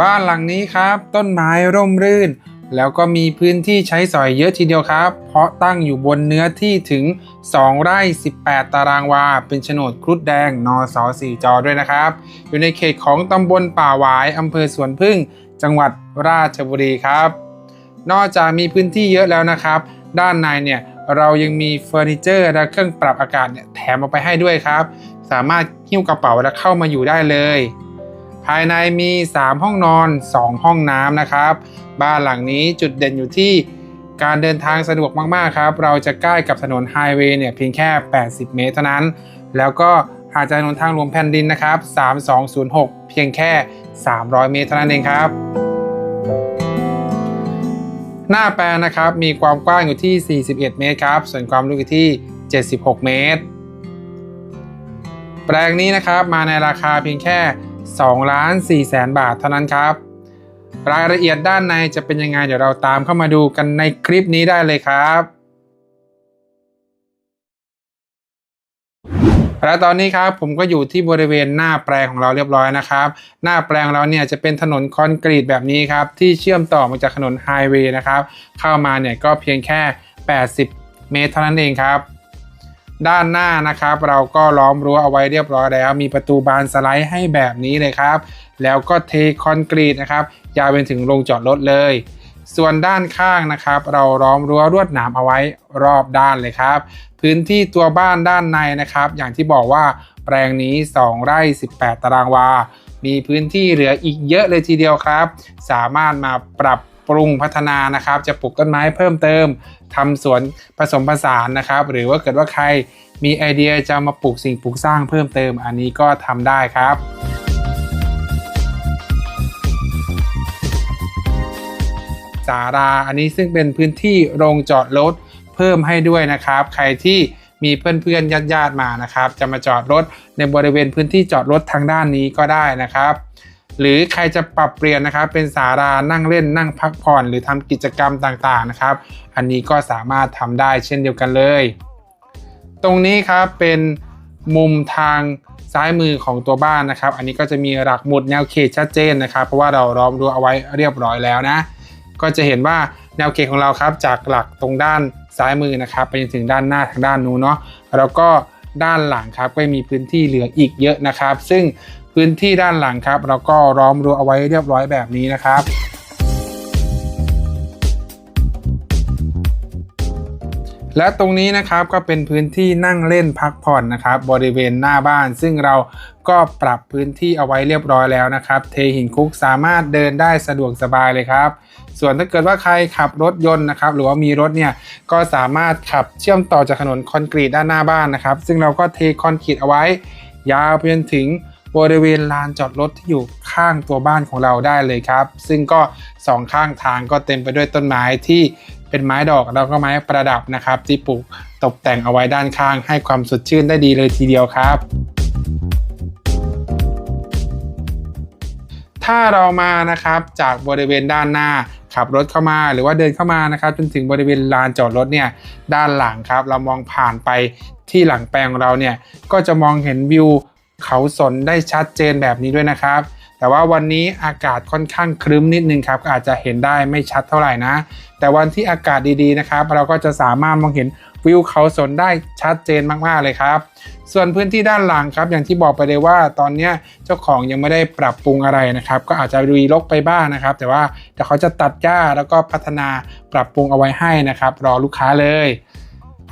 บ้านหลังนี้ครับ ต้นไม้ร่มรื่น แล้วก็มีพื้นที่ใช้สอยเยอะทีเดียวครับ เพราะตั้งอยู่บนเนื้อที่ถึง 2 ไร่ 18 ตารางวา เป็นโฉนดครุฑแดงนสสีจอด้วยนะครับ อยู่ในเขตของตำบลป่าหวายอำเภอสวนพึ่ง จังหวัดราชบุรีครับ นอกจากมีพื้นที่เยอะแล้วนะครับ ด้านในเนี่ยเรายังมีเฟอร์นิเจอร์และเครื่องปรับอากาศเนี่ยแถมออกไปให้ด้วยครับ สามารถหิ้วกระเป๋าและเข้ามาอยู่ได้เลย ภายในมี 3 ห้องนอน 2 ห้องน้ำนะครับ บ้านหลังนี้จุดเด่นอยู่ที่การเดินทางสะดวกมากๆครับ เราจะใกล้กับถนนไฮเวย์เนี่ยเพียงแค่ 80 เมตรเท่านั้น แล้วก็ห่างจากถนนทางหลวงแผ่นดินนะครับ 3206 เพียงแค่ 300 เมตรเท่านั้นเองครับ หน้าแปลงนะครับมีความกว้างอยู่ที่ 41 เมตรครับ ส่วนความลึกอยู่ที่ 76 เมตร แปลงนี้นะครับมาในราคาเพียงแค่ 2ล้าน4แสนบาทเท่านั้นครับ รายละเอียดด้านในจะเป็นยังไงเดี๋ยวเราตามเข้ามาดูกันในคลิปนี้ได้เลยครับและตอนนี้ครับผมก็อยู่ที่บริเวณหน้าแปลงของเราเรียบร้อยนะครับ หน้าแปลงเราเนี่ยจะเป็นถนนคอนกรีตแบบนี้ครับ ที่เชื่อมต่อมาจากถนนไฮเวย์นะครับ เข้ามาเนี่ยก็เพียงแค่ 80 เมตรเท่านั้นเองครับ ด้านหน้านะครับ เราก็ล้อมรั้วเอาไว้เรียบร้อยแล้ว มีประตูบานสไลด์ให้แบบนี้เลยครับ แล้วก็เทคอนกรีตนะครับยาวไปถึงโรงจอดรถเลย ส่วนด้านข้างนะครับ เราล้อมรั้วลวดหนามเอาไว้รอบด้านเลยครับ พื้นที่ตัวบ้านด้านในนะครับ อย่างที่บอกว่าแปลงนี้ 2 ไร่ 18 ตารางวา มีพื้นที่เหลืออีกเยอะเลยทีเดียวครับ สามารถมาปรับ ปรุงพัฒนานะครับ จะปลูกต้นไม้เพิ่มเติมทำสวนผสมผสานนะครับ หรือว่าเกิดว่าใครมีไอเดียจะมาปลูกสิ่งปลูกสร้างเพิ่มเติมอันนี้ก็ทำได้ครับสาราอันนี้ซึ่งเป็นพื้นที่โรงจอดรถเพิ่มให้ด้วยนะครับ ใครที่มีเพื่อนๆญาติๆมานะครับ จะมาจอดรถในบริเวณพื้นที่จอดรถทางด้านนี้ก็ได้นะครับ หรือใครจะปรับเปลี่ยนนะครับเป็นสารานั่งเล่นนั่งพักผ่อน หรือทำกิจกรรมต่างๆนะครับ อันนี้ก็สามารถทำได้เช่นเดียวกันเลย ตรงนี้ครับเป็นมุมทางซ้ายมือของตัวบ้านนะครับ อันนี้ก็จะมีหลักหมุดแนวเขตชัดเจนนะครับ เพราะว่าเราล้อมรั้วเอาไว้เรียบร้อยแล้วนะ ก็จะเห็นว่าแนวเขตของเราครับจากหลักตรงด้านซ้ายมือนะครับ ไปจนถึงด้านหน้าทางด้านนู้นเนาะแล้วก็ด้านหลังครับก็มีพื้นที่เหลืออีกเยอะนะครับ ซึ่ง พื้นที่ด้านหลังครับเราก็ล้อมรั้วเอาไว้เรียบร้อยแบบนี้นะครับและตรงนี้นะครับก็เป็นพื้นที่นั่งเล่นพักผ่อนนะครับ บริเวณหน้าบ้าน ซึ่งเราก็ปรับพื้นที่เอาไว้เรียบร้อยแล้วนะครับ เทหินคุกสามารถเดินได้สะดวกสบายเลยครับ ส่วนถ้าเกิดว่าใครขับรถยนต์นะครับ หรือว่ามีรถเนี่ยก็สามารถขับเชื่อมต่อจากถนนคอนกรีตด้านหน้าบ้านนะครับ ซึ่งเราก็เทคอนกรีตเอาไว้ ยาวไปจนถึง บริเวณลานจอดรถที่อยู่ข้างตัวบ้านของเราได้เลยครับ ซึ่งก็สองข้างทางก็เต็มไปด้วยต้นไม้ที่เป็นไม้ดอกแล้วก็ไม้ประดับนะครับ ที่ปลูกตกแต่งเอาไว้ด้านข้างให้ความสดชื่นได้ดีเลยทีเดียวครับถ้าเรามานะครับจากบริเวณด้านหน้าขับรถเข้ามาหรือว่าเดินเข้ามานะครับ จนถึงบริเวณลานจอดรถเนี่ยด้านหลังครับ เรามองผ่านไปที่หลังแปลงของเราเนี่ยก็จะมองเห็นวิว เขาสนได้ชัดเจนแบบนี้ด้วยนะครับ แต่ว่าวันนี้อากาศค่อนข้างครึ้มนิดนึงครับ อาจจะเห็นได้ไม่ชัดเท่าไหร่นะ แต่วันที่อากาศดีๆนะครับ เราก็จะสามารถมองเห็นวิวเขาสนได้ชัดเจนมากๆเลยครับ ส่วนพื้นที่ด้านหลังครับอย่างที่บอกไปเลยว่าตอนนี้เจ้าของยังไม่ได้ปรับปรุงอะไรนะครับ ก็อาจจะดูรกไปบ้างนะครับ แต่ว่าเดี๋ยวเขาจะตัดหญ้าแล้วก็พัฒนาปรับปรุงเอาไว้ให้นะครับ รอลูกค้าเลย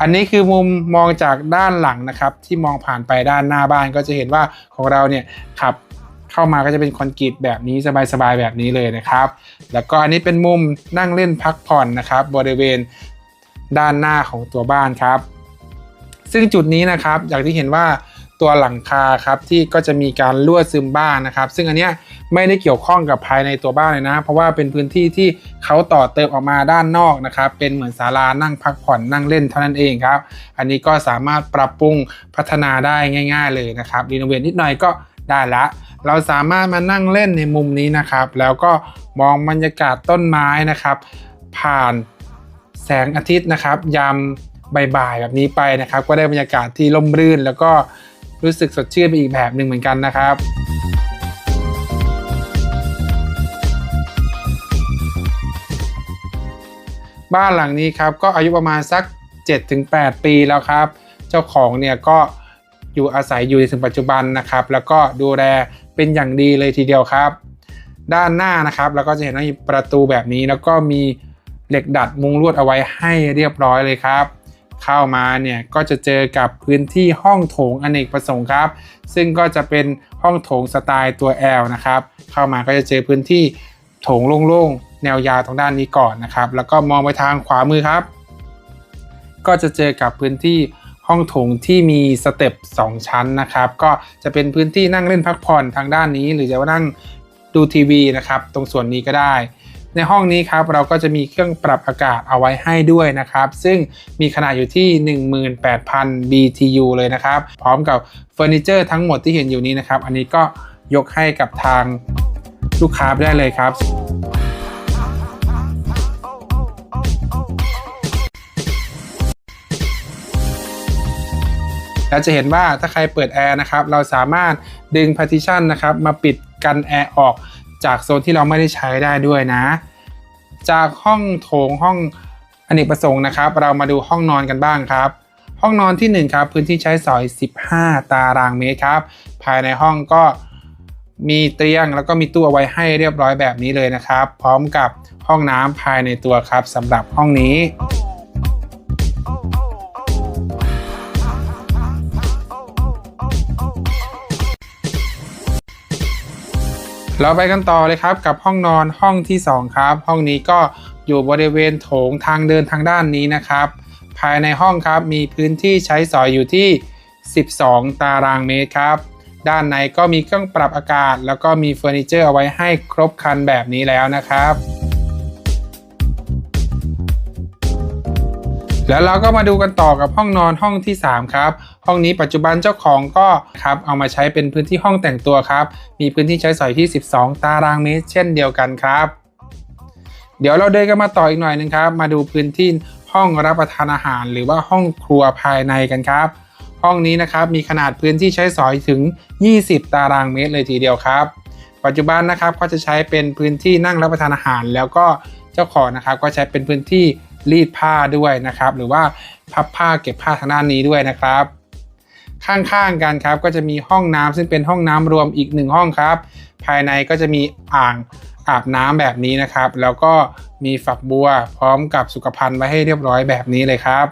อันนี้คือมุมมองจากด้านหลังนะครับ ที่มองผ่านไปด้านหน้าบ้านก็จะเห็นว่าของเราเนี่ยขับเข้ามาก็จะเป็นคอนกรีตแบบนี้สบายๆแบบนี้เลยนะครับ แล้วก็อันนี้เป็นมุมนั่งเล่นพักผ่อนนะครับ บริเวณด้านหน้าของตัวบ้านครับ ซึ่งจุดนี้นะครับอย่างที่เห็นว่าตัวหลังคาครับที่ก็จะมีการรั่วซึมบ้างนะครับ ซึ่งอันเนี้ย ไม่ได้เกี่ยวข้องกับภายในตัวบ้านเลยนะ เพราะว่าเป็นพื้นที่ที่เขาต่อเติมออกมาด้านนอกนะครับ เป็นเหมือนศาลานั่งพักผ่อนนั่งเล่นเท่านั้นเองครับ อันนี้ก็สามารถปรับปรุงพัฒนาได้ง่าย ๆ เลยนะครับรีโนเวทนิดหน่อยก็ได้ละ เราสามารถมานั่งเล่นในมุมนี้นะครับ แล้วก็มองบรรยากาศต้นไม้นะครับ ผ่านแสงอาทิตย์นะครับยามบ่ายๆแบบนี้ไปนะครับ ก็ได้บรรยากาศที่ร่มรื่น แล้วก็รู้สึกสดชื่นไปอีกแบบหนึ่งเหมือนกันนะครับ บ้านหลังนี้ครับก็อายุประมาณสัก 7-8 ปีแล้วครับ เจ้าของเนี่ยก็อยู่อาศัยอยู่ถึงปัจจุบันนะครับ แล้วก็ดูแลเป็นอย่างดีเลยทีเดียวครับ ด้านหน้านะครับเราก็จะเห็นว่ามีประตูแบบนี้ แล้วก็มีเหล็กดัดมุงลวดเอาไว้ให้เรียบร้อยเลยครับ เข้ามาเนี่ยก็จะเจอกับพื้นที่ห้องโถงอเนกประสงค์ครับ ซึ่งก็จะเป็นห้องโถงสไตล์ตัว L นะครับ เข้ามาก็จะเจอพื้นที่โถงโล่งๆ แนวยาวตรงด้านนี้ก่อนนะครับ แล้วก็มองไปทางขวามือครับ ก็จะเจอกับพื้นที่ห้องโถงที่มีสเต็ป2ชั้นนะครับ ก็จะเป็นพื้นที่นั่งเล่นพักผ่อนทางด้านนี้ หรือจะว่านั่งดูทีวีนะครับ ตรงส่วนนี้ก็ได้ ในห้องนี้ครับเราก็จะมีเครื่องปรับอากาศเอาไว้ให้ด้วยนะครับ ซึ่งมีขนาดอยู่ที่ 18,000 BTU เลยนะครับ พร้อมกับเฟอร์นิเจอร์ทั้งหมดที่เห็นอยู่นี้นะครับ อันนี้ก็ยกให้กับทางลูกค้าได้เลยครับ ราจะเห็นว่าถ้าใครเปิดแอร์นะครับเราสามารถดึง partition นะครับมาปิดกันแอร์ออกจากโซนที่เราไม่ได้ใช้ได้ด้วยนะ จากห้องโถงห้องอเนกประสงค์นะครับ เรามาดูห้องนอนกันบ้างครับ ห้องนอนที่ 1 ครับ พื้นที่ใช้สอย 15 ตารางเมตรครับ ภายในห้องก็มีเตียงแล้วก็มีตู้เอาไว้ให้เรียบร้อยแบบนี้เลยนะครับ พร้อมกับห้องน้ำภายในตัวครับสำหรับห้องนี้ เราไปกันต่อเลยครับกับห้องนอนห้องที่ 2 ครับ ห้องนี้ก็อยู่บริเวณโถงทางเดินทางด้านนี้นะครับ ภายในห้องครับมีพื้นที่ใช้สอยอยู่ที่ 12 ตารางเมตรครับ ด้านในก็มีเครื่องปรับอากาศ แล้วก็มีเฟอร์นิเจอร์เอาไว้ให้ครบครันแบบนี้แล้วนะครับ แล้วเราก็มาดูกันต่อกับห้องนอนห้องที่ 3 ครับ ห้องนี้ปัจจุบันเจ้าของก็ครับเอามาใช้เป็นพื้นที่ห้องแต่งตัวครับ มีพื้นที่ใช้สอยที่ 12 ตารางเมตร เช่นเดียวกันครับ เดี๋ยวเราเดินกันมาต่ออีกหน่อยหนึงครับ มาดูพื้นที่ห้องรับประทานอาหาร หรือว่าห้องครัวภายในกันครับ ห้องนี้นะครับมีขนาดพื้นที่ใช้สอยถึง 20 ตารางเมตรเลยทีเดียวครับ ปัจจุบันนะครับก็จะใช้เป็นพื้นที่นั่งรับประทานอาหาร แล้วก็เจ้าของนะครับก็ใช้เป็นพื้นที่ รีดผ้าด้วยนะครับ หรือว่าพับผ้าเก็บผ้าทางด้านนี้ด้วยนะครับ ข้างๆกันครับก็จะมีห้องน้ำซึ่งเป็นห้องน้ำรวมอีกหนึ่งห้องครับ ภายในก็จะมีอ่างอาบน้ำแบบนี้นะครับ แล้วก็มีฝักบัวพร้อมกับสุขภัณฑ์ไว้ให้เรียบร้อยแบบนี้เลยครับ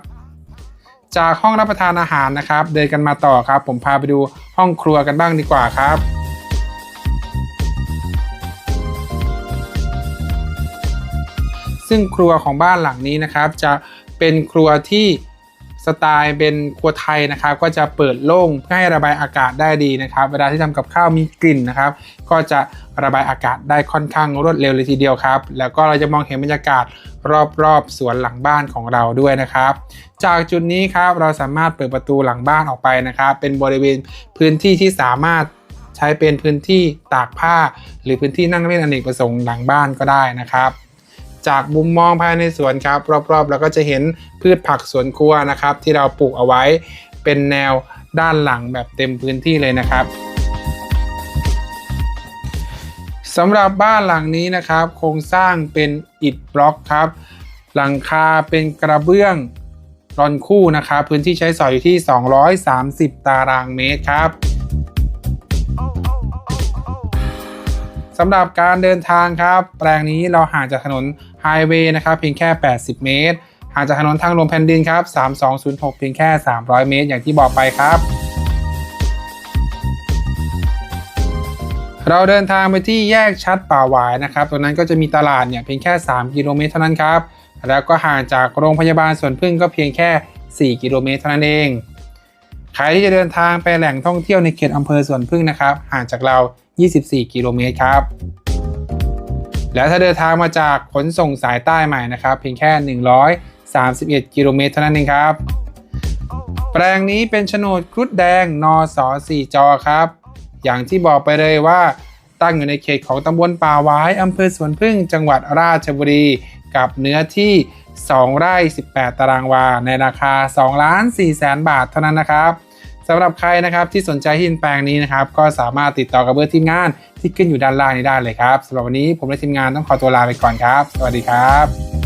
จากห้องรับประทานอาหารนะครับ เดินกันมาต่อครับ ผมพาไปดูห้องครัวกันบ้างดีกว่าครับ ซึ่งครัวของบ้านหลังนี้นะครับ จะเป็นครัวที่สไตล์เป็นครัวไทยนะครับ ก็จะเปิดโล่งเพื่อให้ระบายอากาศได้ดีนะครับ เวลาที่ทำกับข้าวมีกลิ่นนะครับ ก็จะระบายอากาศได้ค่อนข้างรวดเร็วเลยทีเดียวครับ แล้วก็เราจะมองเห็นบรรยากาศรอบๆสวนหลังบ้านของเราด้วยนะครับ จากจุดนี้ครับเราสามารถเปิดประตูหลังบ้านออกไปนะครับ เป็นบริเวณพื้นที่ที่สามารถใช้เป็นพื้นที่ตากผ้า หรือพื้นที่นั่งเล่นอเนกประสงค์หลังบ้านก็ได้นะครับ จากมุมมองภายในสวนครับ รอบๆ เราก็จะเห็นพืชผักสวนครัวนะครับ ที่เราปลูกเอาไว้เป็นแนวด้านหลังแบบเต็มพื้นที่เลยนะครับสำหรับบ้านหลังนี้นะครับ โครงสร้างเป็นอิฐบล็อกครับ หลังคาเป็นกระเบื้องรอนคู่นะครับ พื้นที่ใช้สอยอยู่ที่ 230 ตารางเมตรครับสำหรับการเดินทางครับ แปลงนี้เราห่างจากถนน ไฮเวย์นะครับเพียงแค่ 80 เมตรห่างจากถนนทางหลวงแผ่นดินครับ 3206 เพียงแค่ 300 เมตร อย่างที่บอกไปครับ เราเดินทางไปที่แยกชัดป่าหวายนะครับ ตรงนั้นก็จะมีตลาดเนี่ยเพียงแค่ 3 กิโลเมตรเท่านั้นครับ แล้วก็ห่างจากโรงพยาบาลสวนพึ่งก็เพียงแค่ 4 กิโลเมตรเท่านั้นเอง ใครที่จะเดินทางไปแหล่งท่องเที่ยวในเขตอำเภอสวนพึ่งนะครับ ห่างจากเรา 24 กิโลเมตรครับ แล้วถ้าเดินทางมาจากขนส่งสายใต้ใหม่นะครับ เพียงแค่ 131 กิโลเมตรเท่านั้นเองครับ แปลงนี้เป็นโฉนดครุฑแดงนอสอ4จอครับ อย่างที่บอกไปเลยว่าตั้งอยู่ในเขตของตำบลป่าวายอำเภอสวนพึ่งจังหวัดราชบุรี กับเนื้อที่ 2 ไร่ 18 ตารางวา ในราคา 2 ล้าน4แสนบาทเท่านั้นนะครับ สำหรับใครนะครับที่สนใจที่ดินแปลงนี้นะครับก็สามารถติดต่อกับเบอร์ทีมงานที่ขึ้นอยู่ด้านล่างนี้ได้เลยครับสำหรับวันนี้ผมและทีมงานต้องขอตัวลาไปก่อนครับ สวัสดีครับ